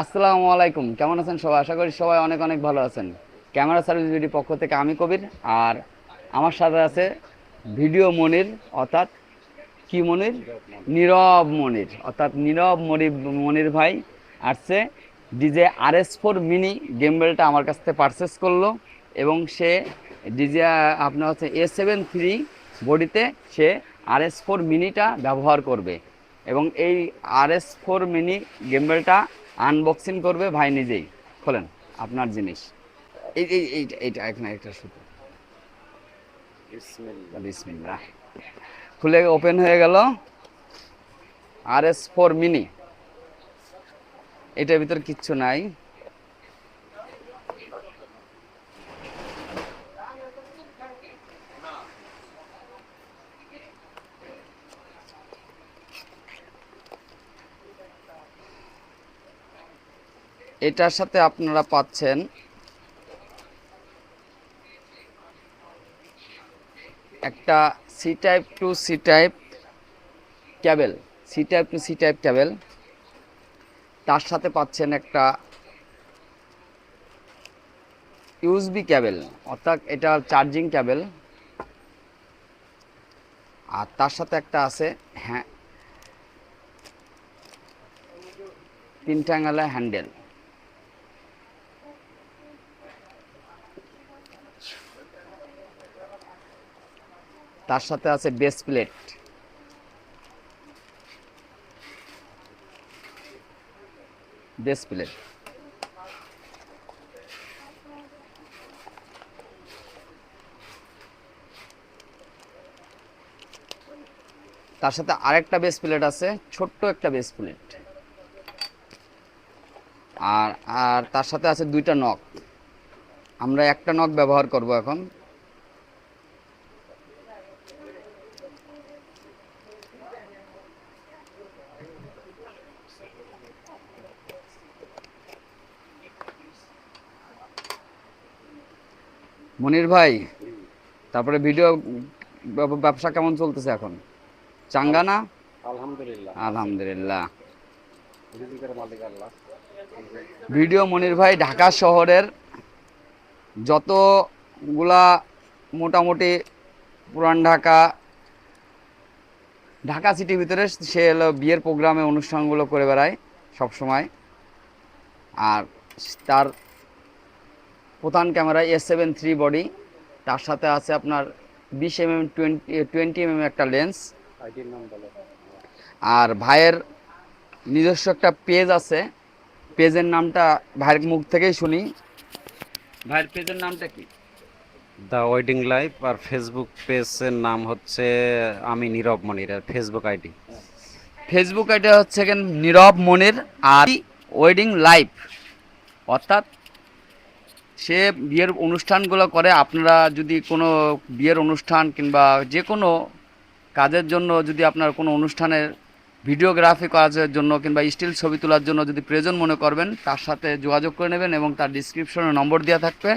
আসসালামু আলাইকুম। কেমন আছেন সবাই? আশা করি সবাই অনেক অনেক ভালো আছেন। ক্যামেরা সার্ভিস ভিডিও পক্ষ থেকে আমি কবির আর আমার সাথে আছে ভিডিও মনির, অর্থাৎ কি মনির? নীরব মনির। অর্থাৎ নীরব মনির মনির ভাই আসছে। DJI R S four mini গেমবেলটা আমার কাছ থেকে পারচেস করল এবং সে ডিজে, আপনার হচ্ছে এ সেভেন থ্রি বডিতে সে আর এস ফোর মিনিটা ব্যবহার করবে। এবং এই আর এস ফোর মিনি গেমবেলটা আনবক্সিং করবে ভাই নিজেই। খোলেন আপনার জিনিস। এই এই এইটা এইটা এখানে একটা সুতো। বিসমিল্লাহ। খুলে ওপেন হয়ে গেল। R S four mini. এটার ভিতর কিচ্ছু নাই। এটার সাথে আপনারা পাচ্ছেন একটা C type to C type cable C type to C type cable তার সাথে পাচ্ছেন একটা ইউএসবি ক্যাবেল অর্থাৎ এটা চার্জিং ক্যাবেল আর তার সাথে একটা আছে হ্যাঁ তিন টাঙ্গালা হ্যান্ডেল তার সাথে আছে বেস প্লেট বেস প্লেট তার সাথে আরেকটা বেস প্লেট আছে, ছোট্ট একটা বেস প্লেট আর আর তার সাথে আছে দুইটা নক আমরা একটা নক ব্যবহার করব এখন। মনির ভাই তারপরে ভিডিও ব্যবসা কেমন চলতেছে এখন? চাঙ্গা না? আলহামদুলিল্লাহ। আলহামদুলিল্লাহ। ভিডিও মনির ভাই ঢাকা শহরের যতগুলা মোটামুটি পুরান ঢাকা ঢাকা সিটির ভিতরে সে হলো বিয়ের প্রোগ্রামে অনুষ্ঠানগুলো করে বেড়ায় সব সময় আর তার প্রধান camera S seven three body তার সাথে আছে আপনার বিশ M M twenty twenty M M একটা লেন্স আইডির নাম বলো। আর ভাইয়ের নিজস্ব একটা পেজ আছে। পেজের নামটা ভাইয়ের মুখ থেকেই শুনি। ভাইয়ের পেজের নামটা কি? দ্য ওয়েডিং লাইফ আর ফেসবুক পেজের নাম হচ্ছে আমি নীরব মনির আর ফেসবুক আইডি ফেসবুক আইডি হচ্ছে কেন নীরব মনির আর ওয়েডিং লাইভ অর্থাৎ সে বিয়ের অনুষ্ঠানগুলো করে, আপনারা যদি কোনো বিয়ের অনুষ্ঠান কিংবা যে কোনো কাজের জন্য যদি আপনার কোনো অনুষ্ঠানের ভিডিওগ্রাফি কাজের জন্য কিংবা স্টিল ছবি তোলার জন্য যদি প্রয়োজন মনে করবেন, তার সাথে যোগাযোগ করে নেবেন এবং তার ডিসক্রিপশনে নম্বর দেওয়া থাকবে।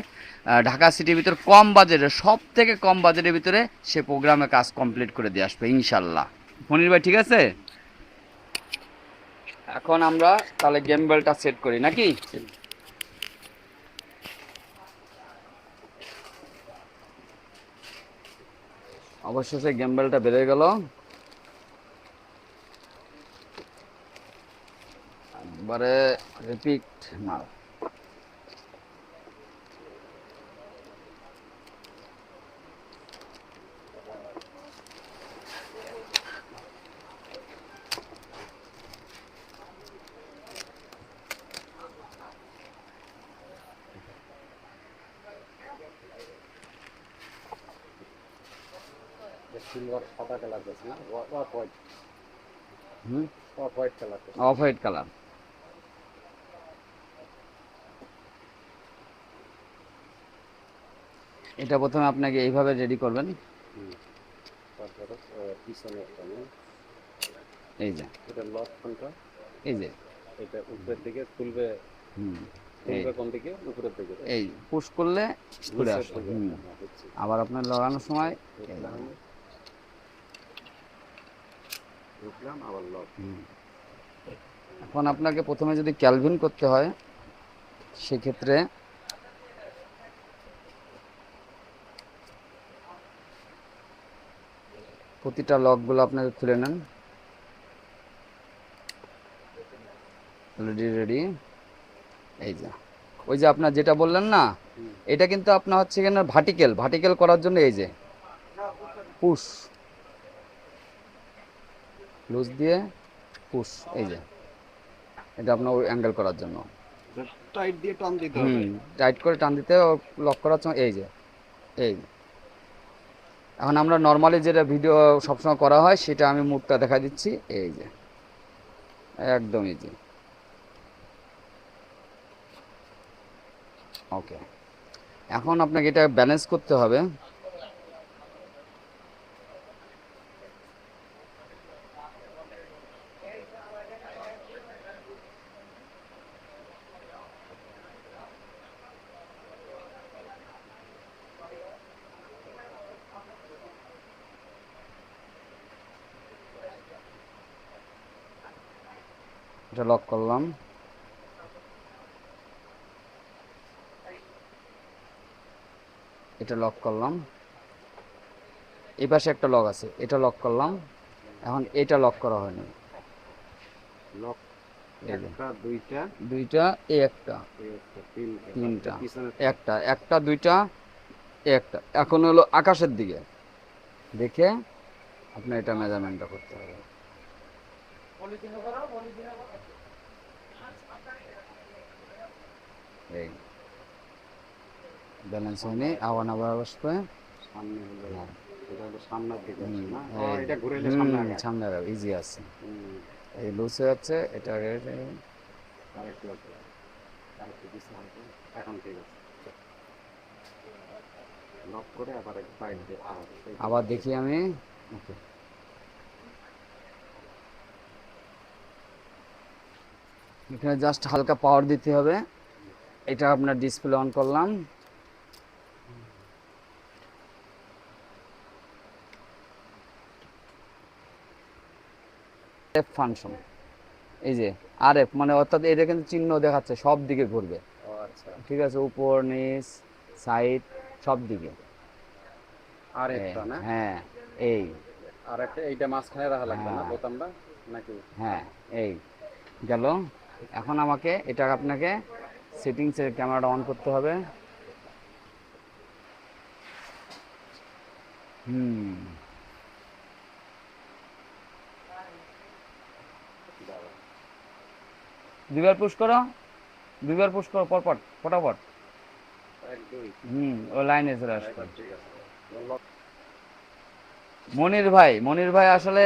ঢাকা সিটির ভিতরে কম বাজেটে সব থেকে কম বাজেটের ভিতরে সে প্রোগ্রামে কাজ কমপ্লিট করে দিয়ে আসবে ইনশাল্লাহ মনির ভাই, ঠিক আছে? এখন আমরা তাহলে গেম বেলটা সেট করি, নাকি? অবশেষে গেম বেলটা বেড়ে গেল। একবারে রিপিট মার সিলভার সাদা কালার আছে না অফ হোয়াইট হুম? Off white colour off white colour এটা প্রথমে আপনাকে এইভাবে রেডি করবেন? এই যে। এটা লক কোনটা? এই যে। এটা উপরের দিকে হুম। এই। পুশ করলে ঘুরে আসবে। হ্যাঁ। আবার আপনার লড়ানোর সময় উঠলাম আবার লক। এখন আপনাকে প্রথমে যদি ক্যালভিন করতে হয় সেক্ষেত্রে প্রতিটা লকগুলো আপনাকে খুলে নেন। অলরেডি রেডি এই যে ওই যে আপনার যেটা বললেন না এটা কিন্তু আপনার হচ্ছে এখানে ভার্টিক্যাল ভার্টিক্যাল করার জন্য এই যে পুশ লুজ দিয়ে পুশ এই যে। এটা আপনার ওই অ্যাঙ্গেল করার জন্য। টাইট দিয়ে টান দিতে হুম টাইট করে টান দিতে লক করার সময় এই যে এই এখন আমরা নর্মালি যেটা ভিডিও সবসময় করা হয় সেটা আমি মুখটা দেখা দিচ্ছি এই যে। একদম ইজি ওকে এখন আপনাকে এটা ব্যালেন্স করতে হবে। এটা লক করলাম। এটা লক করলাম। এই পাশে একটা লক আছে এটা লক করলাম। এখন এটা লক করা হয়নি। লক একটা দুইটা। দুইটা একটা। তিনটা। তিনটা। একটা। একটা দুইটা একটা। এখন হলো আকাশের দিকে। দেখে আপনার এটা মেজারমেন্টটা করতে হবে। এই ব্যালেন্স হয়নি আবার আবার আসবে। সামনে হলো এটা হলো সামনের দিকে না? এটা ঘুরে সামনে সামনে ইজি আছে। এই লুজ হয়ে যাচ্ছে এটা আরেকটু আরেকটু এখন ঠিক আছে। লক করে আবার দেখি আমি। ওকে। এখানে জাস্ট হালকা পাওয়ার দিতে হবে। এটা আপনার ডিসপ্লে অন করলাম। এফ ফাংশন এই যে আর এফ মানে অর্থাৎ এটা কিন্তু চিহ্ন দেখাচ্ছে সব দিকে ঘুরবে। আচ্ছা। ঠিক আছে উপর নিচ সাইড সব দিকে। আর না? হ্যাঁ এই। আর একটা এইটা মাঝখানে রাখা লাগবে না হ্যাঁ। বোতামটা? নাকি? হ্যাঁ এই। গেল। এখন আমাকে এটা আপনাকে সেটিংসের ক্যামেরাটা অন করতে হবে। হুম। দুইবার পুশ করো। দুইবার পুশ করো পরপর ফটাফট। হুম ও লাইনে চলে আসবে। মনির ভাই মনির ভাই আসলে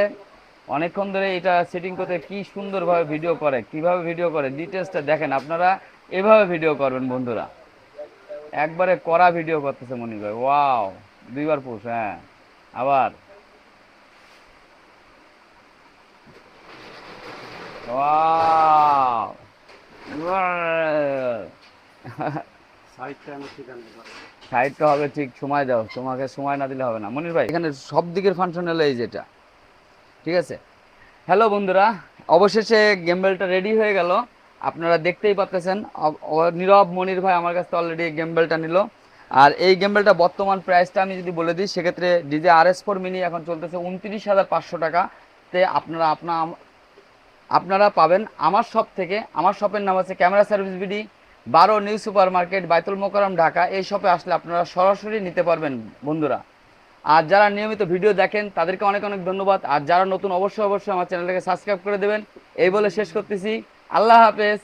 অনেকক্ষণ ধরে এটা সেটিং করতে কি সুন্দরভাবে ভিডিও করে কীভাবে ভিডিও করে ডিটেলসটা দেখেন আপনারা এভাবে ভিডিও করবেন বন্ধুরা। একবারে করা ভিডিও করতেছে মনির ভাই ওয়াও দুইবার পুশ হ্যাঁ আবার। ওয়াও সাইডটা হবে ঠিক সময় দাও তোমাকে সময় না দিলে হবে না। মনির ভাই এখানে সব দিকের ফাংশন হলো এই যেটা ঠিক আছে? হ্যালো বন্ধুরা, অবশেষে গেমবেলটা রেডি হয়ে গেল। আপনারা দেখতেই পাচ্ছেন নীরব মনির ভাই আমার কাছ অলরেডি গেমবেলটা নিল। আর এই গেমবেলটা বর্তমান প্রাইসটা আমি যদি বলে দিই, সেক্ষেত্রে DJI R S four mini এখন চলতেছে উনত্রিশ হাজার পাঁচশো টাকাতে আপনারা আপনার আপনারা পাবেন আমার শপ থেকে, আমার শপের নাম আছে ক্যামেরা সার্ভিস বিডি বারো new super market Baitul Mukarram Dhaka. এই শপে আসলে আপনারা সরাসরি নিতে পারবেন বন্ধুরা। আর যারা নিয়মিত ভিডিও দেখেন, তাদেরকে অনেক অনেক ধন্যবাদ। আর যারা নতুন, অবশ্যই অবশ্যই আমার চ্যানেলটাকে সাবস্ক্রাইব করে দেবেন। এই বলে শেষ করতেছি। আল্লাহ হাফেজ।